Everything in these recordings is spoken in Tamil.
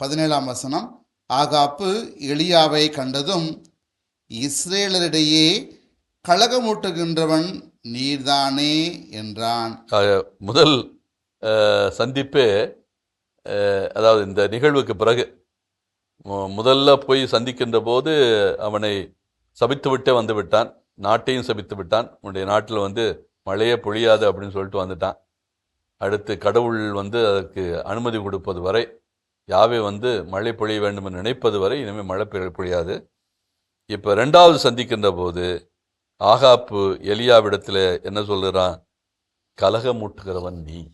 பதினேழாம் வசனம் ஆகாப்பு எளியாவை கண்டதும் இஸ்ரேலரிடையே கழகமூட்டுகின்றவன் நீர்தானே என்றான். முதல் சந்திப்பு சந்திப்பே அதாவது இந்த நிகழ்வுக்கு பிறகு முதல்ல போய் சந்திக்கின்ற போது அவனை சபித்துவிட்டே வந்து விட்டான். நாட்டையும் சபித்து விட்டான். உன்னுடைய நாட்டில் வந்து மழையே பொழியாது அப்படின்னு சொல்லிட்டு வந்துட்டான். அடுத்து கடவுள் வந்து அதற்கு அனுமதி கொடுப்பது வரை யாவே வந்து மழை பொழிய வேண்டும் என்று நினைப்பது வரை இனிமேல் மழை பெய்ய- பொழியாது. இப்போ ரெண்டாவது சந்திக்கின்ற போது ஆகாப்பு எலியாவிடத்தில் என்ன சொல்லுறான்? கலகமூட்டுகிறவன் நீ.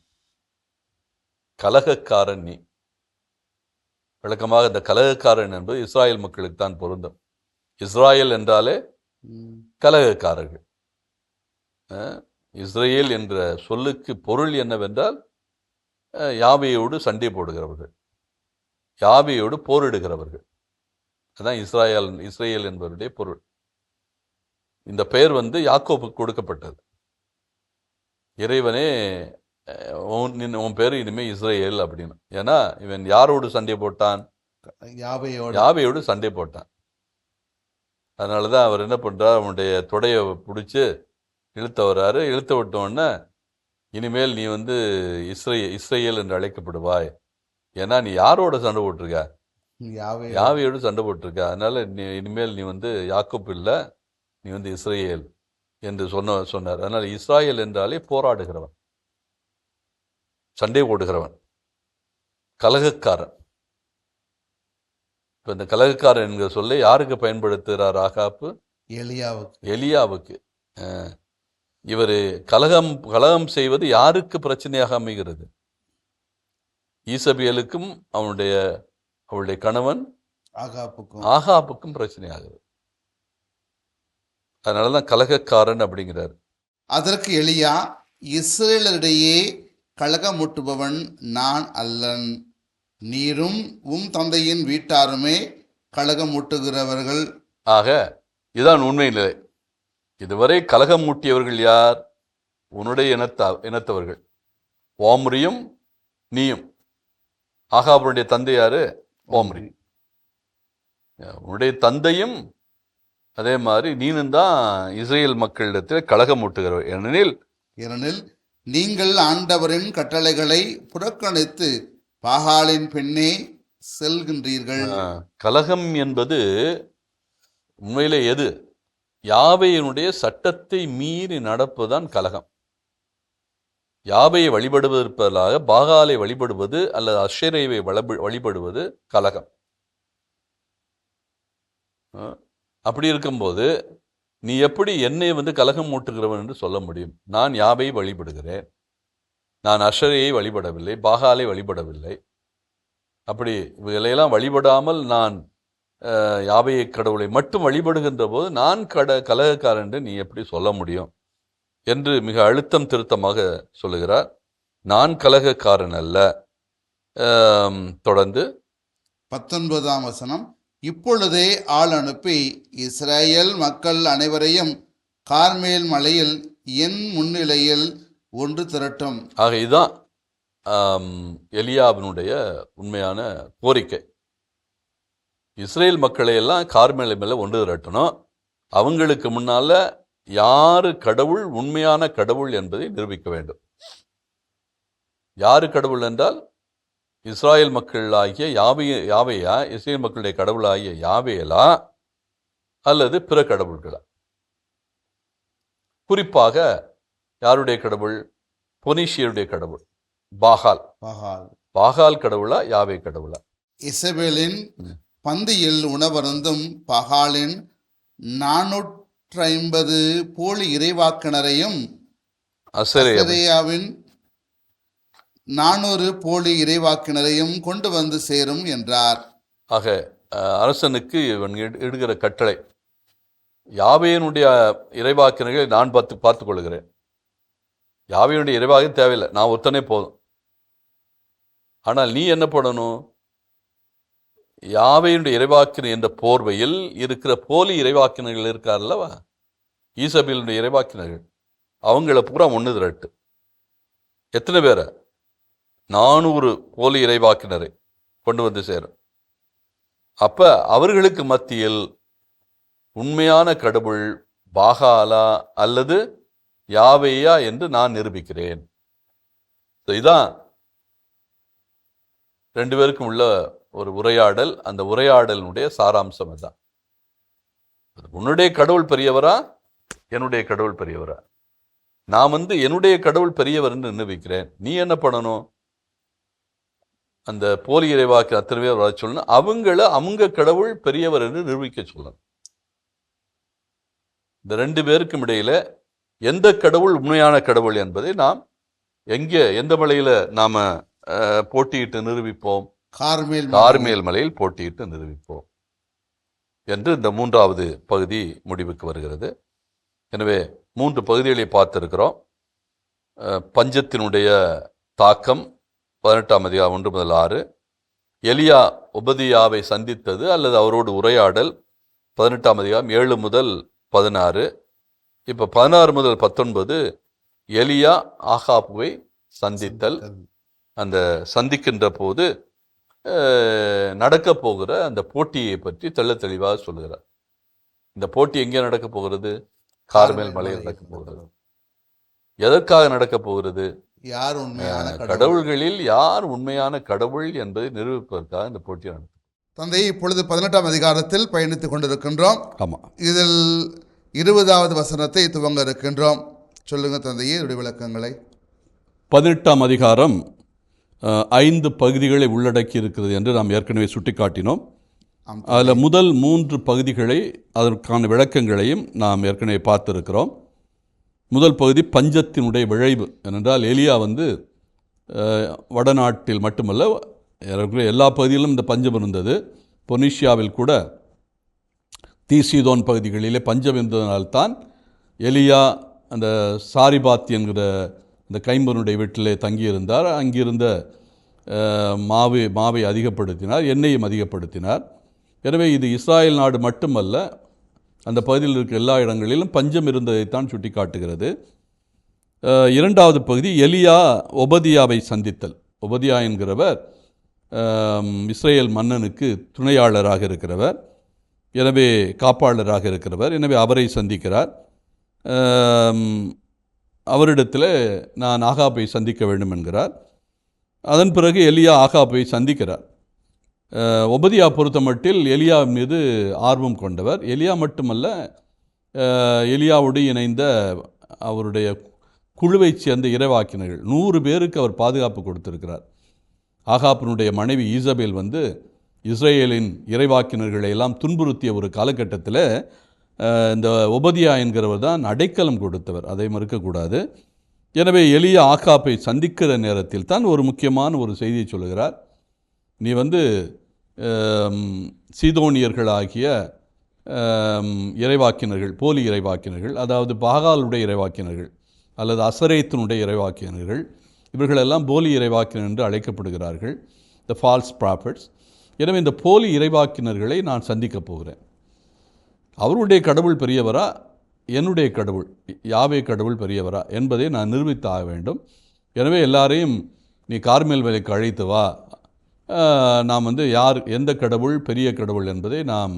கலகக்காரன் நீ. விளக்கமாக இந்த கலகக்காரன் என்பது இஸ்ராயல் மக்களுக்கு தான் பொருந்தும். இஸ்ராயல் என்றாலே கலகக்காரர்கள். இஸ்ரேல் என்ற சொல்லுக்கு பொருள் என்னவென்றால் யாவையோடு சண்டை போடுகிறவர்கள். யாவையோடு போரிடுகிறவர்கள். அதான் இஸ்ராயல் இஸ்ரேல் என்பவருடைய பொருள். இந்த பெயர் வந்து யாக்கோபுக்கு கொடுக்கப்பட்டது. இறைவனே உன் உன் பேர் இனிமே இஸ்ரேல் அப்படின்னு. ஏன்னா இவன் யாரோடு சண்டை போட்டான்? யாவையோட யாவையோடு சண்டை போட்டான். அதனால தான் அவர் என்ன பண்ணுறார் அவனுடைய தொடையை பிடிச்சி இழுத்த வர்றாரு. இழுத்த விட்ட உடனே இனிமேல் நீ வந்து இஸ்ரே இஸ்ரேல் என்று அழைக்கப்படுவாய். ஏன்னா நீ யாரோட சண்டை போட்டிருக்க? யாவை யாவையோடு சண்டை போட்டிருக்க? அதனால நீ இனிமேல் நீ வந்து யாக்கோப் இல்லை நீ வந்து இஸ்ரேல் என்று சொன்ன சொன்னார். அதனால் இஸ்ராயேல் என்றாலே போராடுகிறவன். சண்டை போடுகிறவன். கலகக்காரன். இப்போ இந்த கலகக்காரன் என்கிற சொல்லை யாருக்கு பயன்படுத்துகிறார் ஆகாப்பு? எலியாவுக்கு. எலியாவுக்கு. இவர் கலகம் கலகம் செய்வது யாருக்கு பிரச்சனையாக அமைகிறது? ஈசபியலுக்கும் அவனுடைய அவளுடைய கணவன் ஆகாப்புக்கும். ஆகாப்புக்கும் பிரச்சனையாகுது அதனால தான் கலகக்காரன் அப்படிங்கிறார். அதற்கு எலியா இஸ்ரேலரிடையே கலகமூட்டுபவன் நான் அல்லன். நீரும் உம் தந்தையின் வீட்டாருமே கலகமூட்டுகிறவர்கள் ஆக இதுதான் உண்மை நிலை. இதுவரை கலகம் மூட்டியவர்கள் யார்? உன்னுடைய இனத்தா இனத்தவர்கள். ஓம்ரியும் நீயும். ஆகாபுடைய தந்தை யாரு ஓம்ரி. உன்னுடைய தந்தையும் அதே மாதிரி நீனும் தான் இஸ்ரேல் மக்களிடத்தில் கலகம் மூட்டுகிறவர் ஏனெனில் ஏனெனில் நீங்கள் ஆண்டவரின் கட்டளைகளை புறக்கணித்து பாகாலின் பெண்ணே செல்கின்றீர்கள். கலகம் என்பது உண்மையிலே எது? யாவையினுடைய சட்டத்தை மீறி நடப்பதுதான் கலகம். யாவையை வழிபடுவதற்காக பாகாலை வழிபடுவது அல்லது அஷரேவை வழிபடுவது கலகம். அப்படி இருக்கும்போது நீ எப்படி என்னை வந்து கலகம் மூட்டுகிறவன் என்று சொல்ல முடியும்? நான் யாபை வழிபடுகிறேன். நான் அஷரையை வழிபடவில்லை பாகாலை வழிபடவில்லை. அப்படி இவைகளையெல்லாம் வழிபடாமல் நான் யாபையை யாவையை கடவுளை மட்டும் வழிபடுகின்ற போது நான் கட கலகக்காரன் என்று நீ எப்படி சொல்ல முடியும்? என்று மிக அழுத்தம் திருத்தமாக சொல்லுகிறார். நான் கலகக்காரன் அல்ல தொடர்ந்து. பத்தொன்பதாம் வசனம். இப்பொழுதே ஆள் அனுப்பி இஸ்ரேல் மக்கள் அனைவரையும் கார்மேல் மலையில் என் முன்னிலையில் ஒன்று திரட்டும். ஆக இதுதான் எலியாவினுடைய உண்மையான கோரிக்கை. இஸ்ரேல் மக்களை எல்லாம் கார்மேலை மேலே ஒன்று திரட்டணும். அவங்களுக்கு முன்னால யாரு கடவுள் உண்மையான கடவுள் என்பதை நிரூபிக்க வேண்டும். யாரு கடவுள் என்றால் இஸ்ராயேல் மக்களாகிய யாவை யாவையா இஸ்ரேல் மக்களுடைய கடவுளாகிய யாவேலா அல்லது பிற கடவுள்களா? குறிப்பாக யாருடைய கடவுள்? பொனிஷியருடைய கடவுள் பாகால். பகால். பாகால் கடவுளா யாவே கடவுளா? இசபேலின் பந்தியில் உணவருந்தும் பகாலின் நானூற்றி ஐம்பது போலி இறைவாக்கினரையும் அசரே அசரேயாவின் நானூறு போலி இறைவாக்கினரையும் கொண்டு வந்து சேரும் என்றார். ஆக அரசனுக்கு இவன் இடு- இடுகிற கட்டளை யாவையனுடைய இறைவாக்கினர்களை நான் பார்த்து பார்த்துக் கொள்கிறேன். யாவையனுடைய இறைவாக்கு தேவையில்லை நான் ஒருத்தனே போதும். ஆனால் நீ என்ன பண்ணணும்? யாவையுடைய இறைவாக்கினர் என்ற போர்வையில் இருக்கிற போலி இறைவாக்கினர்கள் இருக்கார் அல்லவா ஈசபேலுடைய இறைவாக்கினர்கள். அவங்கள பூரா ஒன்று திரட்டு. எத்தனை பேரை? நானூறு போலி இறைவாக்கினரை கொண்டு வந்து சேரும். அப்போ அவர்களுக்கு மத்தியில் உண்மையான கடவுள் பாகாலா அல்லது யாவையா என்று நான் நிரூபிக்கிறேன். இதுதான் ரெண்டு பேருக்கும் உள்ள ஒரு உரையாடல் அந்த உரையாடலினுடைய சாராம்சம் அதுதான் உன்னுடைய கடவுள் பெரியவரா? என்னுடைய கடவுள் பெரியவரா? நான் வந்து என்னுடைய கடவுள் பெரியவர்னு நிரூபிக்கிறேன். நீ என்ன பண்ணணும்? அந்த போலி இறைவாக்கு அத்தனை பேர் வர சொல்லணும். அவங்கள அவங்க கடவுள் பெரியவர் என்று நிரூபிக்க சொல்லணும். இந்த ரெண்டு பேருக்கும் இடையில எந்த கடவுள் உண்மையான கடவுள் என்பதை நாம் எங்கே எந்த மலையில் நாம் போட்டியிட்டு நிரூபிப்போம்? கார்மேல் கார்மேல் மலையில் போட்டியிட்டு நிரூபிப்போம் என்று இந்த மூன்றாவது பகுதி முடிவுக்கு வருகிறது. எனவே மூன்று பகுதிகளை பார்த்திருக்கிறோம். பஞ்சத்தினுடைய தாக்கம் பதினெட்டாம் அதிகாரம் ஒன்று முதல் ஆறு. எலியா உபதியாவை சந்தித்தது அல்லது அவரோடு உரையாடல் பதினெட்டாம் அதிகாரம் ஏழு முதல் பதினாறு. இப்போ பதினாறு முதல் பத்தொன்பது எலியா ஆகாப்புவை சந்தித்தல். அந்த சந்திக்கின்ற போது அஹ், நடக்கப் போகிற அந்த போட்டியை பற்றி தெள்ளத் தெளிவாக சொல்லுகிறார். இந்த போட்டி எங்கே நடக்கப் போகிறது? கார்மேல் மலையில் நடக்கப் போகிறது. எதற்காக நடக்கப் போகிறது? யார் உண்மையான கடவுள்? கடவுள்களில் யார் உண்மையான கடவுள் என்பதை நிரூபிப்பதற்காக இந்த போட்டி நடக்கும். தந்தை இப்பொழுது பதினெட்டாம் அதிகாரத்தில் பயணித்துக் கொண்டிருக்கின்றோம். ஆமாம் இதில் இருபதாவது வசனத்தை துவங்க இருக்கின்றோம். சொல்லுங்க தந்தையே விளக்கங்களை பதினெட்டாம் அதிகாரம் ஐந்து பகுதிகளை உள்ளடக்கி இருக்கிறது என்று நாம் ஏற்கனவே சுட்டிக்காட்டினோம். அதில் முதல் மூன்று பகுதிகளை அதற்கான விளக்கங்களையும் நாம் ஏற்கனவே பார்த்திருக்கிறோம். முதல் பகுதி பஞ்சத்தினுடைய விளைவு ஏனென்றால் எலியா வந்து வடநாட்டில் மட்டுமல்ல எல்லா பகுதியிலும் இந்த பஞ்சம் இருந்தது. பொனிஷியாவில் கூட தீசீதோன் பகுதிகளிலே பஞ்சம் இருந்ததனால்தான் எலியா அந்த சாரிபாத் என்கிற இந்த கைம்பனுடைய வீட்டிலே தங்கியிருந்தார். அங்கிருந்த அஹ், மாவு மாவை அதிகப்படுத்தினார் எண்ணெயும் அதிகப்படுத்தினார். எனவே இது இஸ்ராயல் நாடு மட்டுமல்ல அந்த பகுதியில் இருக்க எல்லா இடங்களிலும் பஞ்சம் இருந்ததைத்தான் சுட்டிக்காட்டுகிறது. காட்டுகிறது இரண்டாவது பகுதி எலியா ஒபதியாவை சந்தித்தல். ஒபதியா என்கிறவர் இஸ்ரேல் மன்னனுக்கு துணையாளராக இருக்கிறவர். எனவே காப்பாளராக இருக்கிறவர். எனவே அவரை சந்திக்கிறார். அவரிடத்தில் நான் ஆகாப்பை சந்திக்க வேண்டும் என்கிறார். அதன் பிறகு எலியா ஆகாப்பை சந்திக்கிறார். ஒபதியா ஒபதியா பொறுத்தமட்டில் எலியா மீது ஆர்வம் கொண்டவர். எலியா மட்டுமல்ல எலியாவோடு இணைந்த அவருடைய குழுவைச் சேர்ந்த இறைவாக்கினர்கள். நூறு பேருக்கு அவர் பாதுகாப்பு கொடுத்திருக்கிறார். ஆகாப்பினுடைய மனைவி ஈசபேல் வந்து இஸ்ரேலின் இறைவாக்கினர்களை எல்லாம் துன்புறுத்திய ஒரு காலகட்டத்தில் இந்த ஒபதியா என்கிறவர் தான் அடைக்கலம் கொடுத்தவர். அதை மறுக்கக்கூடாது. எனவே எளிய ஆகாப்பை சந்திக்கிற நேரத்தில் தான் ஒரு முக்கியமான ஒரு செய்தியை சொல்லுகிறார். நீ வந்து சீதோனியர்களாகிய இறைவாக்கினர்கள் போலி இறைவாக்கினர்கள் அதாவது பாகாலுடைய இறைவாக்கினர்கள் அல்லது அசரேத்தினுடைய இறைவாக்கினர்கள் இவர்களெல்லாம் போலி இறைவாக்கினர் என்று அழைக்கப்படுகிறார்கள். த ஃபால்ஸ் ப்ராஃபிட்ஸ் எனவே இந்த போலி இறைவாக்கினர்களை நான் சந்திக்கப் போகிறேன். அவருடைய கடவுள் பெரியவரா? என்னுடைய கடவுள் யாவே கடவுள் பெரியவரா என்பதை நான் நிரூபித்து ஆக வேண்டும். எனவே எல்லாரையும் நீ கார்மேல் வேலைக்கு அழைத்து வா. நாம் வந்து யார் எந்த கடவுள் பெரிய கடவுள் என்பதை நாம்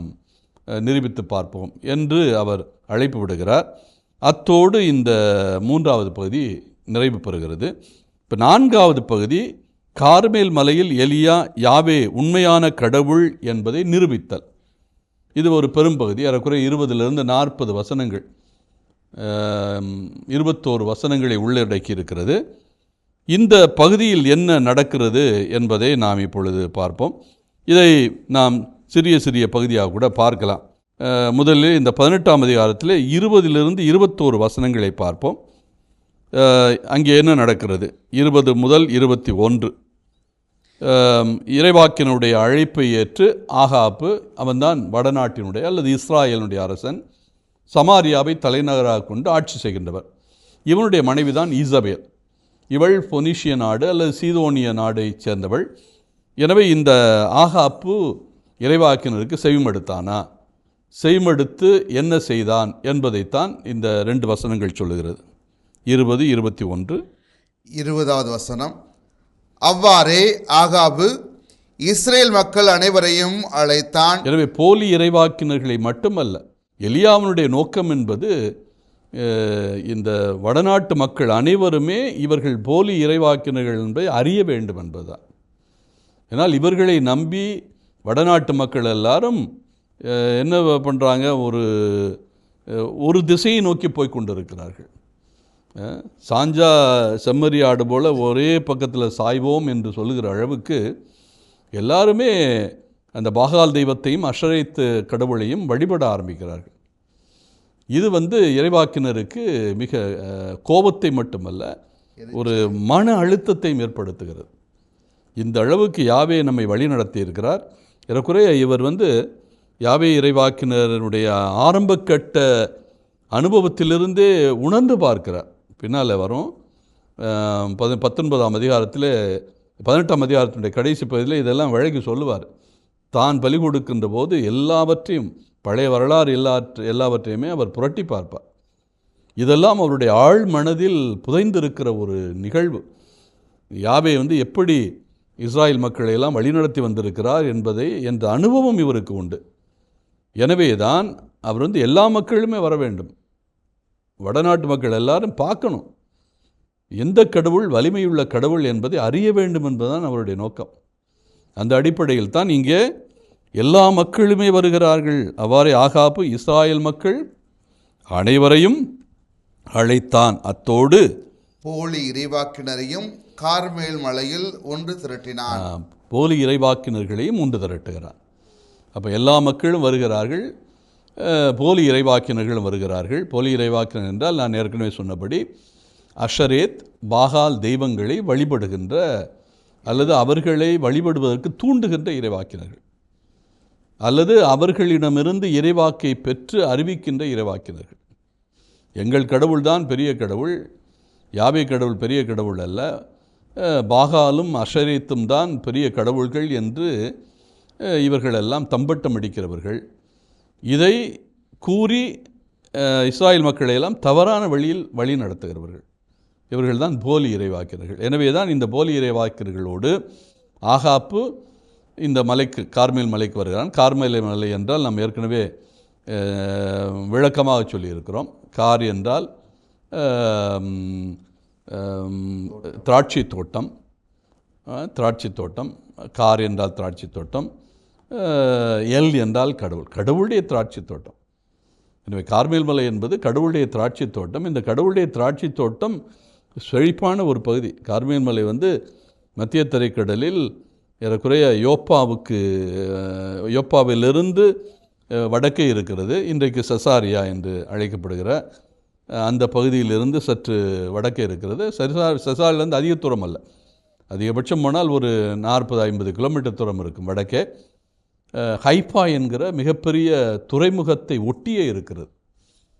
நிரூபித்து பார்ப்போம் என்று அவர் அழைப்பு விடுகிறார். அத்தோடு இந்த மூன்றாவது பகுதி நிறைவு பெறுகிறது. இப்போ நான்காவது பகுதி கார்மேல் மலையில் எலியா யாவே உண்மையான கடவுள் என்பதை நிரூபித்தல். இது ஒரு பெரும்பகுதி ஏறக்குறைய இருபதுலேருந்து நாற்பது வசனங்கள். இருபத்தோரு வசனங்களை உள்ளடக்கி இருக்கிறது இந்த பகுதியில் என்ன நடக்கிறது என்பதை நாம் இப்பொழுது பார்ப்போம். இதை நாம் சிறிய சிறிய பகுதியாக கூட பார்க்கலாம். முதலில் இந்த பதினெட்டாம் அதிகாரத்தில் இருபதிலிருந்து இருபத்தோரு வசனங்களை பார்ப்போம். அங்கே என்ன நடக்கிறது? இருபது முதல் இருபத்தி ஒன்று. இறைவாக்கினுடைய அழைப்பை ஏற்று ஆகாப்பு அவன்தான் வடநாட்டினுடைய அல்லது இஸ்ராயலினுடைய அரசன் சமாரியாவை தலைநகராக கொண்டு ஆட்சி செய்கின்றவர். இவனுடைய மனைவி தான் ஈசபேல். இவள் பொனிஷிய நாடு அல்லது சீதோனிய நாடைச் சேர்ந்தவள். எனவே இந்த ஆகாப்பு இறைவாக்கினருக்கு செவிமடுத்தானா? செய்மடுத்து என்ன செய்தான் என்பதைத்தான் இந்த ரெண்டு வசனங்கள் சொல்லுகிறது. இருபது இருபத்தி ஒன்று. இருபதாவது வசனம். அவ்வாறே ஆகாபு இஸ்ரேல் மக்கள் அனைவரையும் அழைத்தான். எனவே போலி இறைவாக்கினர்களை மட்டுமல்ல எலியாவினுடைய நோக்கம் என்பது இந்த வடநாட்டு மக்கள் அனைவருமே இவர்கள் போலி இறைவாக்கினர்கள் என்பதை அறிய வேண்டும் என்பதுதான். ஏன்னால் இவர்களை நம்பி வடநாட்டு மக்கள் எல்லாரும் என்ன பண்ணுறாங்க ஒரு ஒரு திசையை நோக்கி போய் கொண்டிருக்கிறார்கள். சாஞ்சா செம்மறி ஆடு போல ஒரே பக்கத்தில் சாய்வோம் என்று சொல்லுகிற அளவுக்கு எல்லாருமே அந்த பாகால் தெய்வத்தையும் அஷரைத்து கடவுளையும் வழிபட ஆரம்பிக்கிறார்கள். இது வந்து இறைவாக்கினருக்கு மிக கோபத்தை மட்டுமல்ல ஒரு மன அழுத்தத்தையும் ஏற்படுத்துகிறது. இந்த அளவுக்கு யாவே நம்மை வழி நடத்தி இருக்கிறார். ஏறக்குறைய இவர் வந்து யாவே இறைவாக்கினருடைய ஆரம்பக்கட்ட அனுபவத்திலிருந்தே உணர்ந்து பார்க்கிறார். பின்னால் வரும். அஹ், பது பத்தொன்பதாம் அதிகாரத்தில் பதினெட்டாம் அதிகாரத்தினுடைய கடைசி பகுதியில் இதெல்லாம் வழங்கி சொல்லுவார். தான் பலி கொடுக்கின்ற போது எல்லாவற்றையும் பழைய வரலாறு எல்லாற்று எல்லாவற்றையுமே அவர் புரட்டி பார்ப்பார். இதெல்லாம் அவருடைய ஆழ் மனதில் புதைந்திருக்கிற ஒரு நிகழ்வு. யாவே வந்து எப்படி இஸ்ராயல் மக்களை எல்லாம் வழிநடத்தி வந்திருக்கிறார் என்பதை என்ற அனுபவம் இவருக்கு உண்டு. எனவே தான் அவர் வந்து எல்லா மக்களுமே வர வேண்டும். வடநாட்டு மக்கள் எல்லாரும் பார்க்கணும். எந்த கடவுள் வலிமையுள்ள கடவுள் என்பதை அறிய வேண்டும் என்பதுதான் அவருடைய நோக்கம். அந்த அடிப்படையில் தான் இங்கே எல்லா மக்களுமே வருகிறார்கள். அவ்வாறே ஆகாப்பு இஸ்ராயல் மக்கள் அனைவரையும் அழைத்தான். அத்தோடு போலி இறைவாக்கினரையும் கார்மேல் மலையில் ஒன்று திரட்டினான். போலி இறைவாக்கினர்களையும் உண்டு திரட்டுகிறார். அப்போ எல்லா மக்களும் வருகிறார்கள். போலி இறைவாக்கினர்களும் வருகிறார்கள். போலி இறைவாக்கினர் என்றால் நான் ஏற்கனவே சொன்னபடி அஷரேத் பாகால் தெய்வங்களை வழிபடுகின்ற அல்லது அவர்களை வழிபடுவதற்கு தூண்டுகின்ற இறைவாக்கினர்கள். அல்லது அவர்களிடமிருந்து இறைவாக்கை பெற்று அறிவிக்கின்ற இறைவாக்கினர்கள். எங்கள் கடவுள்தான் பெரிய கடவுள் யாவே கடவுள் பெரிய கடவுள் அல்ல. பாகாலும் அஷரேத்தும் தான் பெரிய கடவுள்கள் என்று இவர்களெல்லாம் தம்பட்டம் அடிக்கிறவர்கள். இதை கூறி இஸ்ராயல் மக்களை எல்லாம் தவறான வழியில் வழி நடத்துகிறவர்கள். இவர்கள்தான் போலி இறைவாக்கினர்கள். எனவே தான் இந்த போலி இறைவாக்கினர்களோடு ஆகாப்பு இந்த மலைக்கு கார்மேல் மலைக்கு வருகிறான். கார்மேல் மலை என்றால் நாம் ஏற்கனவே விளக்கமாக சொல்லியிருக்கிறோம். கார் என்றால் திராட்சை தோட்டம். திராட்சை தோட்டம். கார் என்றால் திராட்சை தோட்டம். எல் என்றால் கடவுள். கடவுளுடைய திராட்சை தோட்டம். எனவே கார்மேல் மலை என்பது கடவுளுடைய திராட்சை தோட்டம். இந்த கடவுளுடைய திராட்சை தோட்டம் செழிப்பான ஒரு பகுதி. கார்மேல் மலை வந்து மத்திய தரைக்கடலில் ஏறக்குறைய யோப்பாவுக்கு யோப்பாவிலிருந்து வடக்கே இருக்கிறது. இன்றைக்கு செசாரியா என்று அழைக்கப்படுகிற அந்த பகுதியிலிருந்து சற்று வடக்கே இருக்கிறது. செசா சசாரிலேருந்து அதிக தூரம் அல்ல. அதிகபட்சம் போனால் ஒரு நாற்பது ஐம்பது கிலோமீட்டர் தூரம் இருக்கும் வடக்கே. ஹைஃபா என்கிற மிகப்பெரிய துறைமுகத்தை ஒட்டியே இருக்கிறது.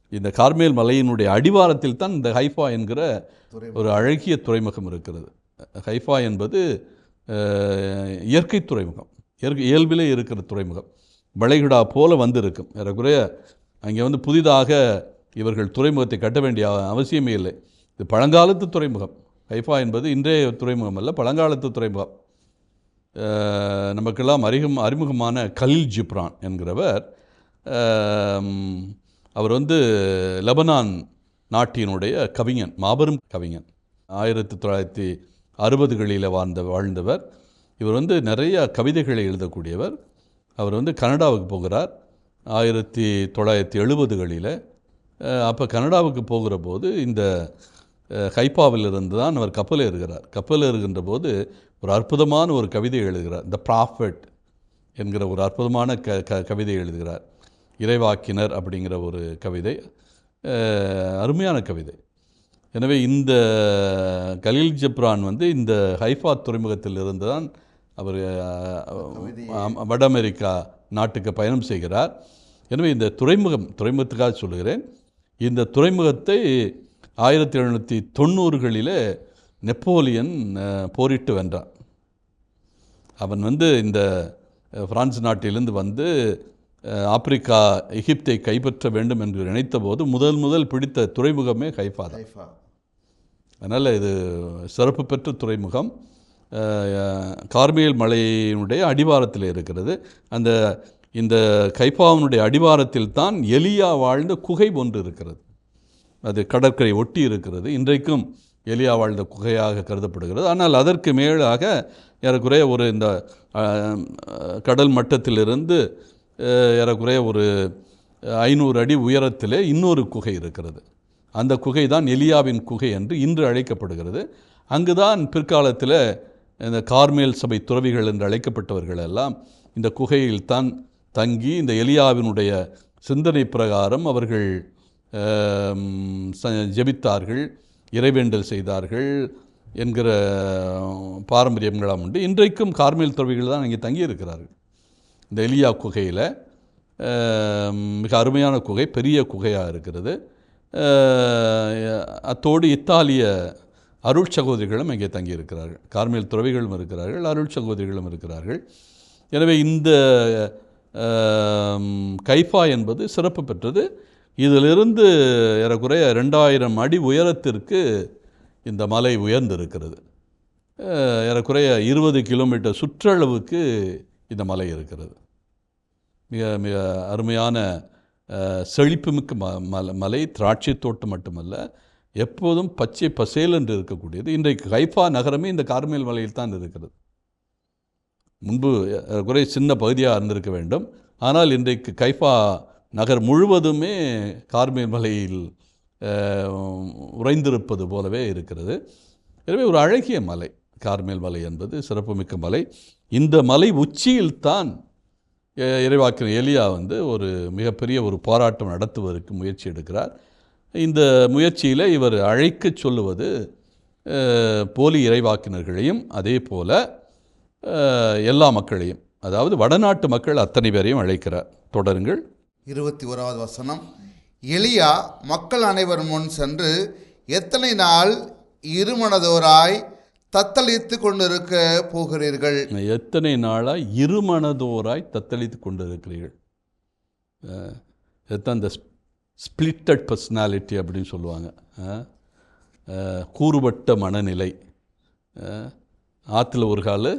இந்த கார்மேல் மலையினுடைய அடிவாரத்தில் தான் இந்த ஹைஃபா என்கிற ஒரு அழகிய துறைமுகம் இருக்கிறது. ஹைஃபா என்பது இயற்கை துறைமுகம். இயற்கை இயல்பிலே இருக்கிற துறைமுகம். வளைகுடா போல வந்திருக்கும் ஏறக்குறைய அங்கே வந்து புதிதாக இவர்கள் துறைமுகத்தை கட்ட வேண்டிய அவ- அவசியமே இல்லை. இது பழங்காலத்து துறைமுகம். ஹைஃபா என்பது இன்றைய துறைமுகம் அல்ல பழங்காலத்து துறைமுகம். நமக்கெல்லாம் அறிமுகம் அறிமுகமான கலில் ஜிப்ரான் என்கிறவர் அவர் வந்து லெபனான் நாட்டினுடைய கவிஞன் மாபெரும் கவிஞன். ஆயிரத்தி தொள்ளாயிரத்தி அறுபதுகளில் வாழ்ந்த வாழ்ந்தவர். இவர் வந்து நிறைய கவிதைகளை எழுதக்கூடியவர். அவர் வந்து கனடாவுக்கு போகிறார். ஆயிரத்தி தொள்ளாயிரத்தி எழுபதுகளில் அப்போ கனடாவுக்கு போகிற போது இந்த ஹைப்பாவிலிருந்து தான் அவர் கப்பல் ஏறுகிறார். கப்பல் ஏறுகின்ற போது ஒரு அற்புதமான ஒரு கவிதை எழுதுகிறார். த ப்ராஃபட் என்கிற ஒரு அற்புதமான க க கவிதை எழுதுகிறார். இறைவாக்கினர் அப்படிங்கிற ஒரு கவிதை. அருமையான கவிதை. எனவே இந்த கலீல் ஜப்ரான் வந்து இந்த ஹைஃபா துறைமுகத்தில் இருந்து தான் அவர் வட அமெரிக்கா நாட்டுக்கு பயணம் செய்கிறார். எனவே இந்த துறைமுகம் துறைமுகத்துக்காக சொல்லுகிறேன். இந்த துறைமுகத்தை ஆயிரத்தி எழுநூற்றி தொண்ணூறுகளிலே நெப்போலியன் போரிட்டு வென்றான். அவன் வந்து இந்த பிரான்ஸ் நாட்டிலிருந்து வந்து ஆப்பிரிக்கா எகிப்தை கைப்பற்ற வேண்டும் என்று நினைத்தபோது முதல் முதல் பிடித்த துறைமுகமே ஹைஃபா தான். அதனால் இது சிறப்பு பெற்ற துறைமுகம். அஹ், கார்மேல் மலையினுடைய அடிவாரத்தில் இருக்கிறது. அந்த இந்த கைப்பாவனுடைய அடிவாரத்தில் தான் எலியா வாழ்ந்த குகை ஒன்று இருக்கிறது. அது கடற்கரை ஒட்டி இருக்கிறது. இன்றைக்கும் எலியா வாழ்ந்த குகையாக கருதப்படுகிறது. ஆனால் அதற்கு மேலாக ஏறக்குறைய ஒரு இந்த கடல் மட்டத்திலிருந்து ஏறக்குறைய ஒரு ஐநூறு அடி உயரத்திலே இன்னொரு குகை இருக்கிறது. அந்த குகை தான் எலியாவின் குகை என்று இன்று அழைக்கப்படுகிறது. அங்குதான் பிற்காலத்தில் இந்த கார்மேல் சபை துறவிகள் என்று அழைக்கப்பட்டவர்கள் எல்லாம் இந்த குகையில் தான் தங்கி இந்த எலியாவினுடைய சிந்தனை பிரகாரம் அவர்கள் ஜெபித்தார்கள் இறைவேண்டல் செய்தார்கள் என்கிற பாரம்பரியங்களாம் உண்டு. இன்றைக்கும் கார்மேல் துறவிகள் தான் இங்கே தங்கியிருக்கிறார்கள். இந்த எலியா குகையில் மிக அருமையான குகை பெரிய குகையாக இருக்கிறது. அத்தோடு இத்தாலிய அருள் சகோதரிகளும் இங்கே தங்கியிருக்கிறார்கள். கார்மேல் துறவிகளும் இருக்கிறார்கள் அருள் சகோதரிகளும் இருக்கிறார்கள். எனவே இந்த கைஃபா என்பது சிறப்பு பெற்றது. இதிலிருந்து ஏறக்குறைய ரெண்டாயிரம் அடி உயரத்திற்கு இந்த மலை உயர்ந்திருக்கிறது. ஏறக்குறைய இருபது கிலோமீட்டர் சுற்றளவுக்கு இந்த மலை இருக்கிறது. மிக மிக அருமையான செழிப்புமிக்க ம மலை மலை திராட்சை தோட்டம் மட்டுமல்ல எப்போதும் பச்சை பசேல் என்று இருக்கக்கூடியது. இன்றைக்கு ஹைஃபா நகரமே இந்த கார்மேல் மலையில் தான் இருக்கிறது. முன்பு குறை சின்ன பகுதியாக இருந்திருக்க வேண்டும். ஆனால் இன்றைக்கு கைஃபா நகர் முழுவதுமே கார்மேல் மலையில் உறைந்திருப்பது போலவே இருக்கிறது. எனவே ஒரு அழகிய மலை. கார்மேல் மலை என்பது சிறப்புமிக்க மலை. இந்த மலை உச்சியில்தான் இறைவாக்கின எலியா வந்து ஒரு மிகப்பெரிய ஒரு போராட்டம் நடத்துவதற்கு முயற்சி எடுக்கிறார். இந்த முயற்சியில் இவர் அழைக்கச் சொல்லுவது போலி இறைவாக்கினர்களையும் அதே போல எல்லா மக்களையும் அதாவது வடநாட்டு மக்கள் அத்தனை பேரையும் அழைக்கிறார். தொடருங்கள். இருபத்தி ஓராவது வசனம். எலியா மக்கள் அனைவர் முன் சென்று எத்தனை நாள் இருமனதோராய் தத்தளித்து கொண்டிருக்க போகிறீர்கள்? எத்தனை நாளாக இருமனதோராய் தத்தளித்து கொண்டிருக்கிறீர்கள்? அஹ், இதுதான் இந்த ஸ்பிளிட்டட் பர்சனாலிட்டி அப்படின்னு சொல்லுவாங்க. கூறுபட்ட மனநிலை. ஆற்றுல ஒரு கால்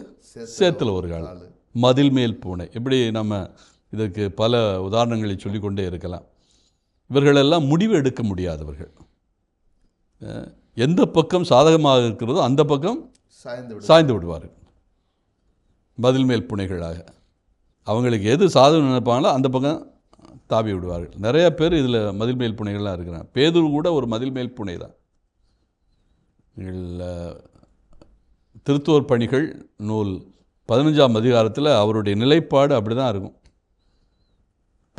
சேத்துல ஒரு கால். மதில் மேல் பூனை. இப்படி நம்ம இதுக்கு பல உதாரணங்களை சொல்லிக்கொண்டே இருக்கலாம். இவர்களெல்லாம் முடிவு எடுக்க முடியாதவர்கள். எந்த பக்கம் சாதகமாக இருக்கிறதோ அந்த பக்கம் சாய்ந்து சாய்ந்து விடுவார்கள். பதில் மேல் புனைகளாக. அவங்களுக்கு எது சாதகம் நினைப்பாங்களோ அந்த பக்கம் தாவி விடுவார்கள். நிறைய பேர் இதில் மதில் மேல் புனைகள்லாம் இருக்கிறாங்க. பேதூர் கூட ஒரு மதில் மேல் புனை தான். திருத்துவர் பணிகள் நூல் பதினஞ்சாம் அதிகாரத்தில் அவருடைய நிலைப்பாடு அப்படி தான் இருக்கும்.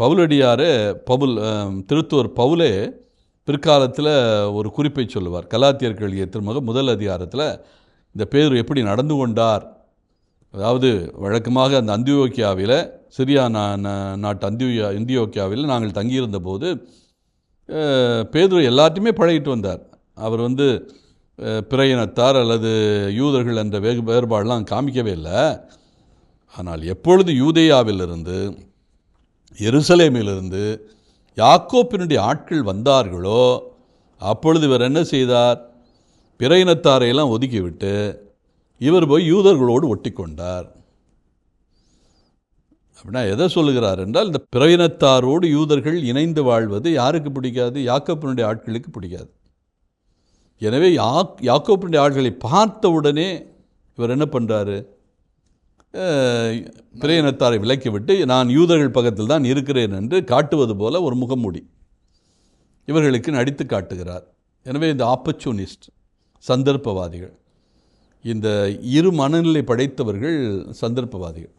பவுலடியாரே பவுல் திருத்தூர் திருத்துவர் பவுலே பிற்காலத்தில் ஒரு குறிப்பை சொல்லுவார். கலாத்தியர்கள் எழுதிய திருமக முதல் அதிகாரத்தில் இந்த பேர் எப்படி நடந்து கொண்டார்? அதாவது வழக்கமாக அந்த அந்தியோக்கியாவில் சிரியா நாட்டு அந்தியா இந்தியோக்கியாவில் நாங்கள் தங்கியிருந்த போது பேதுரு எல்லாத்தையுமே பழகிட்டு வந்தார். அவர் வந்து பிரயணத்தார் பிற இனத்தார் அல்லது யூதர்கள் என்ற வேறு வேறுபாடெலாம் காமிக்கவே இல்லை. ஆனால் எப்பொழுது யூதேயாவிலிருந்து எருசலேமிலிருந்து யாக்கோப்பினுடைய ஆட்கள் வந்தார்களோ அப்பொழுது இவர் என்ன செய்தார்? பிற இனத்தாரையெல்லாம் ஒதுக்கிவிட்டு இவர் போய் யூதர்களோடு ஒட்டி கொண்டார் அப்படின்னா எதை சொல்லுகிறார் என்றால் இந்த பிற இனத்தாரோடு யூதர்கள் இணைந்து வாழ்வது யாருக்கு பிடிக்காது? யாக்கோப்பினுடைய ஆட்களுக்கு பிடிக்காது. எனவே யா யாக்கோப்பினுடைய ஆட்களை பார்த்த உடனே இவர் என்ன பண்ணுறாரு பிரயணத்தாரை விலக்கிவிட்டு நான் யூதர்கள் பக்கத்தில் தான் இருக்கிறேன் என்று காட்டுவது போல ஒரு முகமூடி. இவர்களுக்கு நடித்து காட்டுகிறார். எனவே இந்த ஆப்பர்ச்சுனிஸ்ட் சந்தர்ப்பவாதிகள் இந்த இரு மனநிலை படைத்தவர்கள் சந்தர்ப்பவாதிகள்.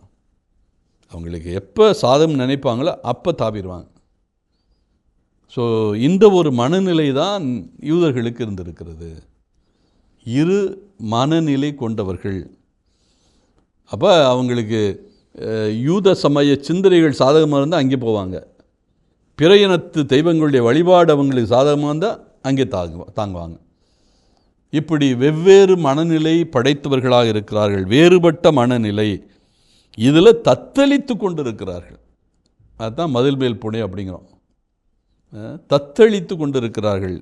அவங்களுக்கு எப்போ சாதம் நினைப்பாங்களோ அப்போ தாவிடுவாங்க. ஸோ இந்த ஒரு மனநிலை தான் யூதர்களுக்கு இருந்திருக்கிறது. இரு மனநிலை கொண்டவர்கள் அப்போ அவங்களுக்கு யூத சமய சிந்தனைகள் சாதகமாக இருந்தால் அங்கே போவாங்க. பிற இனத்து தெய்வங்களுடைய வழிபாடு அவங்களுக்கு சாதகமாக இருந்தால் அங்கே தாங்கு தாங்குவாங்க. இப்படி வெவ்வேறு மனநிலை படைத்தவர்களாக இருக்கிறார்கள் வேறுபட்ட மனநிலை. இதில் தத்தளித்து கொண்டிருக்கிறார்கள். அதுதான் மதில் மேல் புனை அப்படிங்கிறோம். அஹ், தத்தளித்து கொண்டிருக்கிறார்கள்.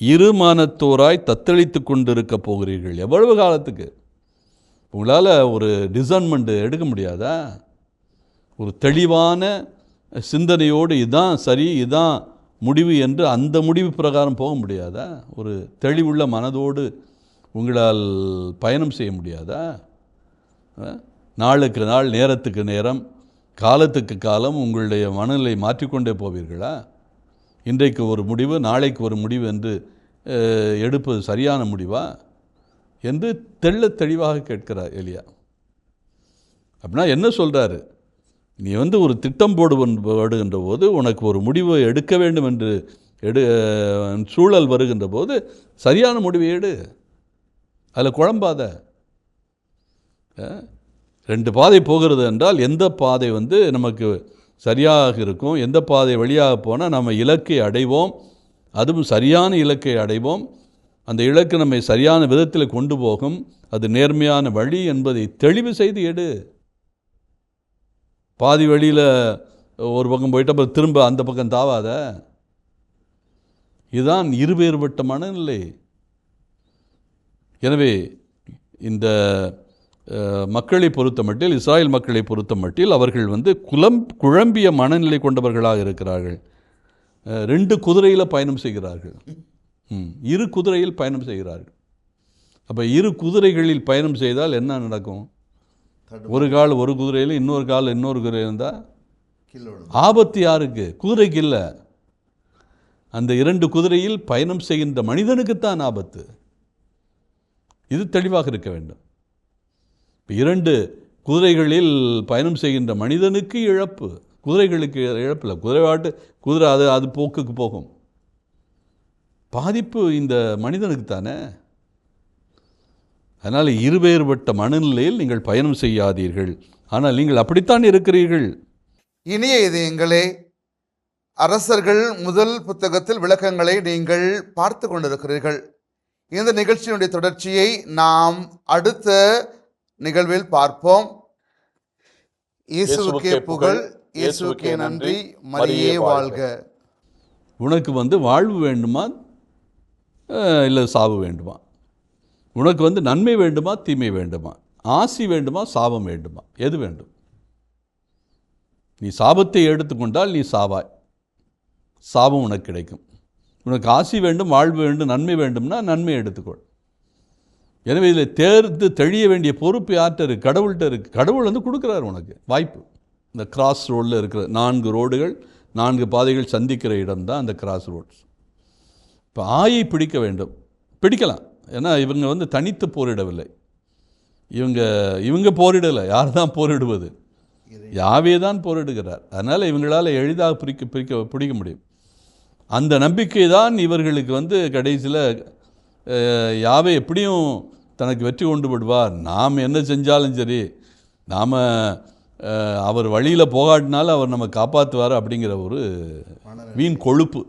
இருமானத்தோராய் தத்தளித்து கொண்டிருக்க போகிறீர்கள். எவ்வளவு காலத்துக்கு? உங்களால் ஒரு டிசைன்மெண்ட் எடுக்க முடியாதா? ஒரு தெளிவான சிந்தனையோடு இதான் சரி இதான் முடிவு என்று அந்த முடிவு பிரகாரம் போக முடியாதா? ஒரு தெளிவுள்ள மனதோடு உங்களால் பயணம் செய்ய முடியாதா? நாளுக்கு நாள் நேரத்துக்கு நேரம் காலத்துக்கு காலம் உங்களுடைய மனநிலை மாற்றிக்கொண்டே போவீர்களா? இன்றைக்கு ஒரு முடிவு நாளைக்கு ஒரு முடிவு என்று எடுப்பது சரியான முடிவா? என்று தெள்ளத் தெளிவாக கேட்கிறார் எலியா. அப்படின்னா என்ன சொல்கிறாரு நீ வந்து ஒரு திட்டம் போடுவன் போடுகின்ற போது உனக்கு ஒரு முடிவை எடுக்க வேண்டும் என்று எடு சூழல் வருகின்ற போது சரியான முடிவை எடு. அதில் குழம்பாத. ரெண்டு பாதை போகிறது என்றால் எந்த பாதை வந்து நமக்கு சரியாக இருக்கும் எந்த பாதை வழியாக போனால் நம்ம இலக்கை அடைவோம் அதுவும் சரியான இலக்கை அடைவோம் அந்த இலக்கு நம்மை சரியான விதத்தில் கொண்டு போகும். அது நேர்மையான வழி என்பதை தெளிவு செய்து எடு. பாதி வழியில் ஒரு பக்கம் போயிட்ட அப்புறம் திரும்ப அந்த பக்கம் தாவாத. இதுதான் இருவேறுபட்ட மனநிலை. எனவே இந்த மக்களை பொறுத்த மட்டில் இஸ்ராயல் மக்களை பொறுத்த மட்டில் அவர்கள் வந்து குலம் குழம்பிய மனநிலை கொண்டவர்களாக இருக்கிறார்கள். ரெண்டு குதிரையில் பயணம் செய்கிறார்கள். இரு குதிரையில் பயணம் செய்கிறார்கள். அப்போ இரு குதிரைகளில் பயணம் செய்தால் என்ன நடக்கும்? ஒரு கால் ஒரு குதிரையில் இன்னொரு கால் இன்னொரு குதிரை இருந்தால் ஆபத்து யாருக்கு? குதிரைக்கு இல்லை. அந்த இரண்டு குதிரையில் பயணம் செய்கின்ற மனிதனுக்குத்தான் ஆபத்து. இது தெளிவாக இருக்க வேண்டும். இப்ப இரண்டு குதிரைகளில் பயணம் செய்கின்ற மனிதனுக்கு இழப்பு. குதிரைகளுக்கு இழப்பில்லை குதிரை வாட்டு குதிரை அது அது போக்குக்கு போகும். பாதிப்பு இந்த மனிதனுக்கு தானே? அதனால் இருவேறுபட்ட மனநிலையில் நீங்கள் பயணம் செய்யாதீர்கள். ஆனால் நீங்கள் அப்படித்தான் இருக்கிறீர்கள். இனிய இதயங்களே அரசர்கள் முதல் புத்தகத்தில் விளக்கங்களை நீங்கள் பார்த்து கொண்டிருக்கிறீர்கள். இந்த நிகழ்ச்சியினுடைய தொடர்ச்சியை நாம் அடுத்த நிகழ்வில் பார்ப்போம். இயேசுவுக்கே புகழ் இயேசுவுக்கே நன்றி. மரியே வாழ்க. உனக்கு வந்து வாழ்வு வேண்டுமா? இல்லை சாவு வேண்டுமா? உனக்கு வந்து நன்மை வேண்டுமா தீமை வேண்டுமா? ஆசி வேண்டுமா சாபம் வேண்டுமா? எது வேண்டும்? நீ சாபத்தை எடுத்துக்கொண்டால் நீ சாவாய். சாபம் உனக்கு கிடைக்கும். உனக்கு ஆசி வேண்டும் வாழ்வு வேண்டும் நன்மை வேண்டும்னா நன்மை எடுத்துக்கொள். எனவே இதில் தேர்ந்து தெளிய வேண்டிய பொறுப்பு யார்கிட்ட இருக்கு? கடவுள்கிட்ட இருக்கு. கடவுள் வந்து கொடுக்குறாரு உனக்கு. வாய்ப்பு. இந்த கிராஸ் ரோடில் இருக்கிற நான்கு ரோடுகள் நான்கு பாதைகள் சந்திக்கிற இடம் தான் அந்த கிராஸ் ரோட்ஸ் இப்போ ஆயை பிடிக்க வேண்டும். பிடிக்கலாம். ஏன்னா இவங்க வந்து தனித்து போரிடவில்லை. இவங்க இவங்க போரிடலை. யார் தான் போரிடுவது? யாவே தான் போரிடுகிறார். அதனால் இவங்களால் எளிதாக பிரிக்க பிரிக்க பிடிக்க முடியும். அந்த நம்பிக்கை தான் இவர்களுக்கு வந்து கடைசியில் யாவே எப்படியும் தனக்கு வெற்றி கொண்டு விடுவார். நாம் என்ன செஞ்சாலும் சரி நாம் அவர் வழியில் போகாட்டினாலும் அவர் நம்ம காப்பாற்றுவார் அப்படிங்கிற ஒரு வீண் கொழுப்பு.